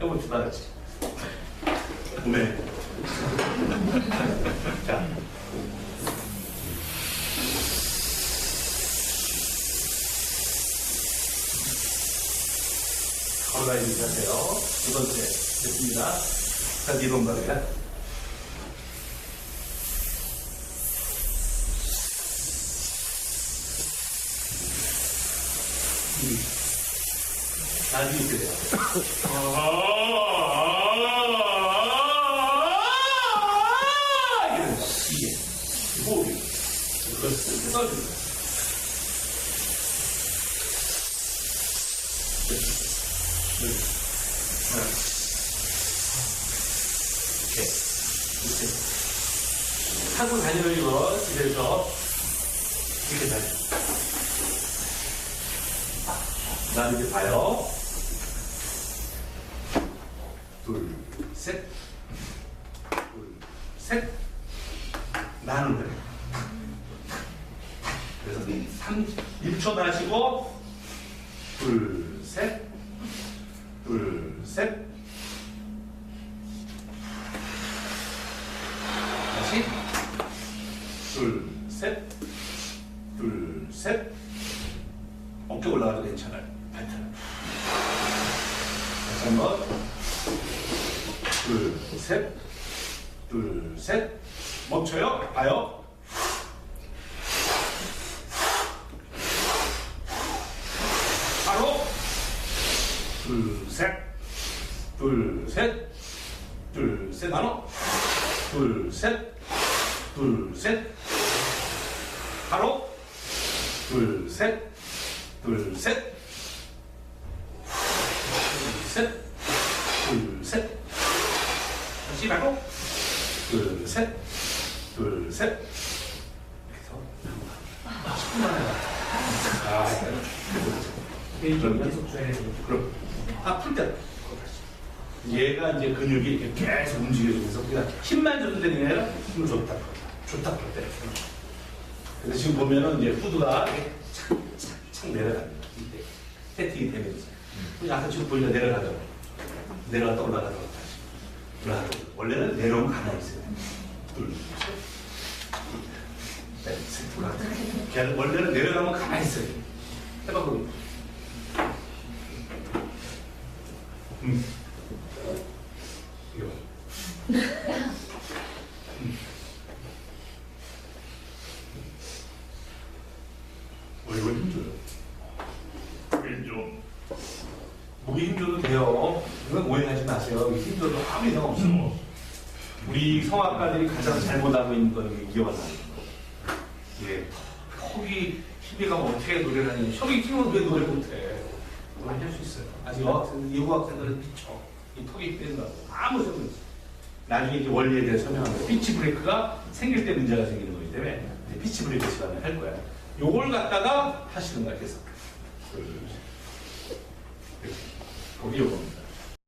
해봅시다, 같이. 네. 자. 이렇게 하세요. 두 번째. 됐습니다. 자, 이동 가게요. 나중에 이렇게 돼요. 이런 시계, 호흡이. 그걸 써줍니다. 이렇게. 이렇게. 하고 다니는 이거 집에서 이렇게 다녀. 나 이제 봐요. 둘, 셋. 둘, 셋. 나는 그래. 그래서 3, 1초 마시고, 둘, 셋. 둘, 셋. 다시. 둘, 셋. 둘, 셋. 어깨 올라가도 괜찮아요. 패턴. 다시 한 번. 둘, 셋. 둘, 셋. 멈춰요. 봐요. 바로. 둘, 셋. 둘, 셋. 둘, 셋. 나눠. 둘, 셋. 둘, 셋. 바로. 둘, 셋. 둘, 셋. 둘, 셋. 둘, 셋. 다시 말고. 둘, 셋. 둘, 셋. 이렇게 해서 10분만 해봐. 아, 그러면 계속 되는 그럼 아플 때 얘가 이제 근육이 이렇게 계속 움직여주면서 그냥 힘만 줘도 되는 게 아니라 힘을 줬다 줬다 줬다 그래서 지금 보면은 이제 후드가 착착착 내려갑니다. 이때 세팅이 되면서. 약간 지금 보이는 내려가죠. 내려갔다 올라가다 다시. 올라가다 원래는 내려오면 가만히 있어요. 둘셋. 셋. 올라가다 걔는 원래는 내려가면 가만히 있어요. 해봐 그럼 음. 이거. 음. 얼굴 힘줘요. 힘줘. 목이 힘줘도 돼요. 이건 오해하지 마세요. 이게 힘줘도 아무 이상 없어. 우리 성악가들이 가장 잘못하고 있는 건 거예요. 예. 턱이 힘이 가면 어떻게 노래를 하냐. 턱이 힘은 왜 노래 못해. 많이 할 수 있어요. 아직 여학생, 여학생들은 미쳐. 이 턱이 뺀다고. 아무 소용 없어. 나중에 이제 원리에 대해 설명하면 피치 브레이크가 생길 때 문제가 생기는 거기 때문에 피치 브레이크 시간에 할 거야. 요걸 갖다가 하시는 거야, 계속. 거기 요겁니다.